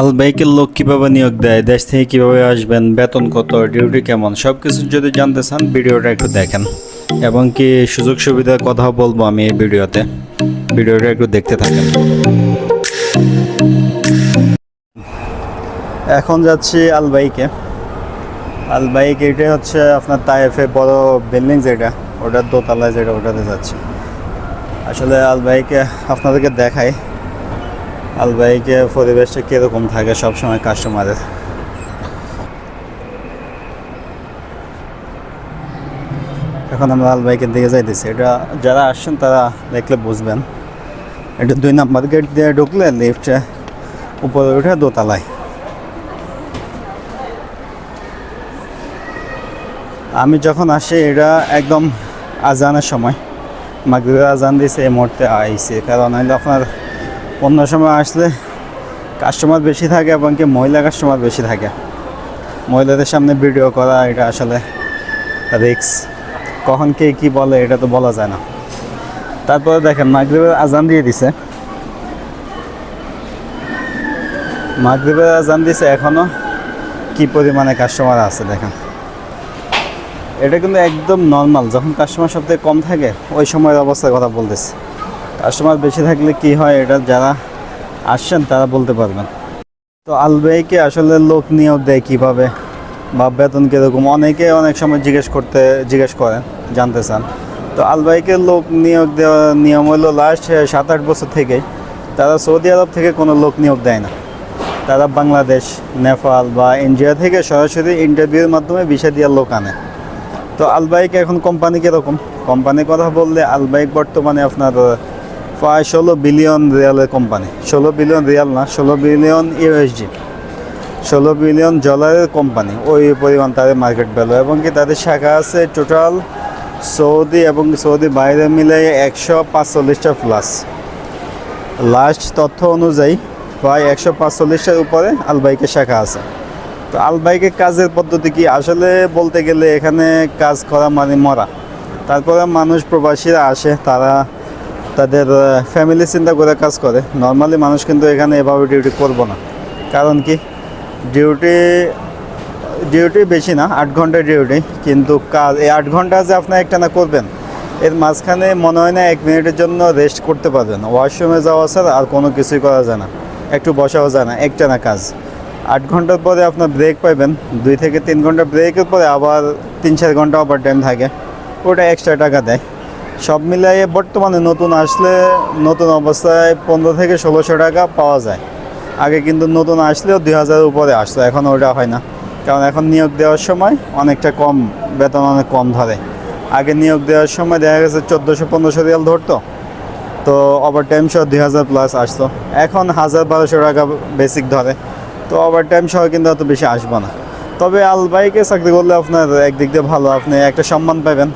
আলবাইকের লোক কীভাবে নিয়োগ দেয়, দেশ থেকে কীভাবে আসবেন, বেতন কত, ডিউটি কেমন সব কিছু যদি জানতে চান, ভিডিওটা একটু দেখেন। এবং কি সুযোগ সুবিধার কথা বলব আমি এই ভিডিওতে। ভিডিওটা একটু দেখতে থাকেন। এখন যাচ্ছি আলবাইকে। আলবাইক এটা হচ্ছে আপনার তাইফে বড় বিল্ডিং যেটা, ওটার দোতলায় যেটা, ওটাতে যাচ্ছে। আসলে আলবাইকে, আপনাদেরকে দেখাই। আলবাইকে পরিবেশটা কীরকম থাকে সবসময় কাস্টমারের এখন আমরা আলবাইকের দিকে যাইতেছি। এটা যারা আসছেন তারা দেখলে বুঝবেন। এটা দুই নাম্বার গেট দিয়ে ঢুকলে লিফটে উপরে উঠে দোতলায়। আমি যখন আসি, এটা একদম আজানের সময়। মাগরিবের আজান দিয়েছে এই মুহূর্তে আইসি। কারণ আপনার অন্য সময় আসলে কাস্টমার বেশি থাকে এবং কি মহিলা কাস্টমার বেশি থাকে। মহিলাদের সামনে ভিডিও করা, এটা আসলে রিক্স কখন কে কী বলে, এটা তো বলা যায় না। তারপরে দেখেন, মাগরিবের আজান দিয়ে দিছে। মাগরিবের আজান দিছে এখনও কি পরিমাণে কাস্টমার আছে দেখেন। এটা কিন্তু একদম নর্মাল যখন কাস্টমার সবথেকে কম থাকে, ওই সময়ের অবস্থার কথা বলতেছি। কাস্টমার বেশি থাকলে কি হয় এটা যারা আসছেন তারা বলতে পারবেন। তো আলবাইকে আসলে লোক নিয়োগ দেয় কীভাবে বা বেতন কীরকম? অনেকে অনেক সময় জিজ্ঞেস করতে, জিজ্ঞেস করেন, জানতে চান। তো আলবাইকে লোক নিয়োগ দেওয়ার নিয়ম হলো লাস্ট সাত আট বছর থেকেই তারা সৌদি আরব থেকে কোনো লোক নিয়োগ দেয় না। তারা বাংলাদেশ, নেপাল বা ইন্ডিয়া থেকে সরাসরি ইন্টারভিউর মাধ্যমে ভিসা দেওয়ার লোক আনে। তো আলবাইক এখন কোম্পানি কীরকম? কোম্পানির কথা বললে আলবাইক বর্তমানে আপনার প্রায় ষোলো বিলিয়ন রিয়ালের কোম্পানি। ষোলো বিলিয়ন রিয়াল না, ষোলো বিলিয়ন ইউএসজি ষোলো বিলিয়ন ডলারের কোম্পানি। ওই পরিমাণ তাদের মার্কেট ভ্যালু এবং কি তাদের শাখা আছে টোটাল সৌদি এবং সৌদি বাইরে মিলে একশো পাঁচচল্লিশটা প্লাস লাস্ট তথ্য অনুযায়ী প্রায় একশো পাঁচচল্লিশটার উপরে আলবাইকের শাখা আছে। তো আলবাইকের কাজের পদ্ধতি কি? আসলে বলতে গেলে এখানে কাজ করা মানে মরা। তারপরে মানুষ প্রবাসীরা আসে, তারা তাদের ফ্যামিলি চিন্তা করে কাজ করে। নর্মালি মানুষ কিন্তু এখানে এভাবে ডিউটি করব না। কারণ কি? ডিউটি ডিউটি বেশি না, আট ঘণ্টা ডিউটি কিন্তু কাজ, এই আট ঘণ্টা যে আপনি একটা না করবেন, এর মাঝখানে মনে হয় না এক মিনিটের জন্য রেস্ট করতে পারবেন। ওয়াশরুমে যাওয়া ছাড়া আর কোনো কিছুই করা যায় না। একটু বসাও যায় না একটা না কাজ। আট ঘণ্টার পরে আপনার ব্রেক পাবেন দুই থেকে তিন ঘণ্টা ব্রেকের পরে আবার তিন চার ঘণ্টা ওভার টাইম থাকে। ওটা এক্সট্রা টাকা দেয়। সব মিলিয়ে বর্তমানে নতুন আসলে নতুন অবস্থায় পনেরো থেকে ষোলোশো টাকা পাওয়া যায়। আগে কিন্তু নতুন আসলেও দুই হাজারের উপরে আসতো, এখন ওটা হয় না। কারণ এখন নিয়োগ দেওয়ার সময় অনেকটা কম, বেতন অনেক কম ধরে। আগে নিয়োগ দেওয়ার সময় দেখা গেছে চোদ্দোশো পনেরোশো রিয়াল ধরতো। তো ওভার টাইম সহ দুই হাজার প্লাস আসতো। এখন হাজার বারোশো টাকা বেসিক ধরে। তো ওভার টাইম সহ কিন্তু অত বেশি আসবে না। তবে আলবাইকে চাকরি করলে আপনার একদিক দিয়ে ভালো। আপনি একটা সম্মান পাবেন।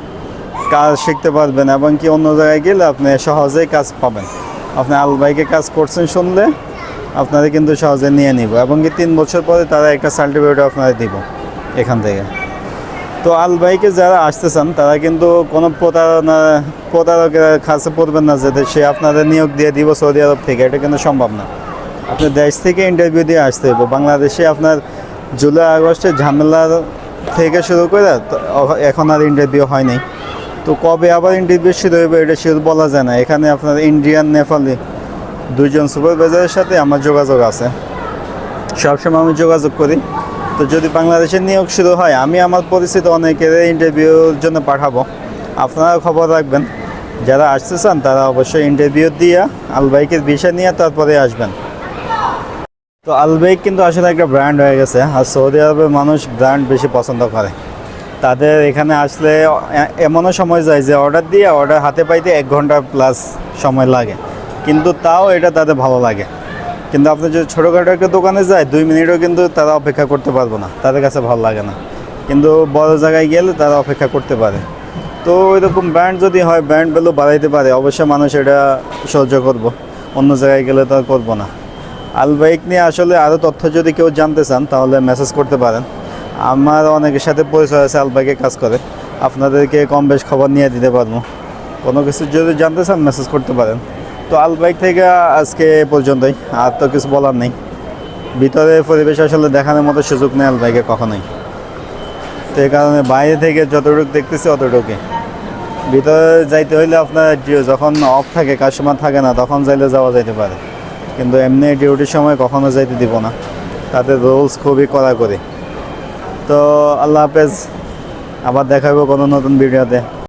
কাজ শিখতে পারবেন এবং কি অন্য জায়গায় গেলে আপনি সহজেই কাজ পাবেন। আপনি আলবাইকে কাজ করছেন শুনলে আপনারা কিন্তু সহজে নিয়ে নিব এবং কি তিন বছর পরে তারা একটা সার্টিফিকেট আপনারা দিব এখান থেকে। তো আলবাইকে যারা আসতে চান, তারা কিন্তু কোনো প্রতারণা, প্রতারকের কাছে পড়বেন না যে সে আপনাদের নিয়োগ দিয়ে দিব সৌদি আরব থেকে, এটা কিন্তু সম্ভব না। আপনি দেশ থেকে ইন্টারভিউ দিয়ে আসতে হবে বাংলাদেশে আপনার জুলাই আগস্টে ঝামেলার থেকে শুরু করে এখন আর ইন্টারভিউ হয়নি তো কবে আবার ইন্টারভিউ শুরু হবে এটা শুরু বলা যায় না। এখানে আপনার ইন্ডিয়ান, নেপালি দুইজন সুপারভাইজারের সাথে আমার যোগাযোগ আছে। সবসময় আমি যোগাযোগ করি। তো যদি বাংলাদেশের নিয়োগ শুরু হয়, আমি আমার পরিচিত অনেকের ইন্টারভিউর জন্য পাঠাবো। আপনারা খবর রাখবেন। যারা আসতে চান, তারা অবশ্যই ইন্টারভিউ দিয়ে আলবাইকের বিষয় নিয়ে তারপরে আসবেন। তো আলবাইক কিন্তু আসলে একটা ব্র্যান্ড হয়ে গেছে। আর সৌদি আরবের মানুষ ব্র্যান্ড বেশি পছন্দ করে। তাদের এখানে আসলে এমনও সময় যায় যে অর্ডার দিয়ে অর্ডার হাতে পাইতে এক ঘণ্টা প্লাস সময় লাগে। কিন্তু তাও এটা তাদের ভালো লাগে। কিন্তু আপনি যদি ছোটোখাটো একটা দোকানে যায়, দুই মিনিটও কিন্তু তারা অপেক্ষা করতে পারব না। তাদের কাছে ভালো লাগে না। কিন্তু বড় জায়গায় গেলে তারা অপেক্ষা করতে পারে। তো এরকম ব্র্যান্ড যদি হয় ব্র্যান্ড ভ্যালু বাড়াইতে পারে, অবশ্যই মানুষ এটা সহ্য করব। অন্য জায়গায় গেলে তো আর করব না। আলবাইক নিয়ে আসলে আরও তথ্য যদি কেউ জানতে চান, তাহলে মেসেজ করতে পারেন। আমার অনেকের সাথে পরিচয় আছে আলবাইকে কাজ করে। আপনাদেরকে কম বেশ খবর নিয়ে দিতে পারব। কোনো কিছু যদি জানতে চান মেসেজ করতে পারেন। তো আলবাইক থেকে আজকে পর্যন্তই। আর তো কিছু বলার নেই। ভিতরে পরিবেশ আসলে দেখানোর মতো সুযোগ নেই আলবাইকে কখনোই। তো এই কারণে বাইরে থেকে যতটুকু দেখতেছি অতটুকু ভিতরে যাইতে হইলে আপনার যখন অফ থাকে কাস্টমার থাকে না, তখন যাইলে যাওয়া যাইতে পারে। কিন্তু এমনি ডিউটির সময় কখনো যাইতে দিব না। তাতে রুলস খুবই কড়া করে তো আল্লাহ হাফেজ আবার দেখাবো কোনো নতুন ভিডিওতে।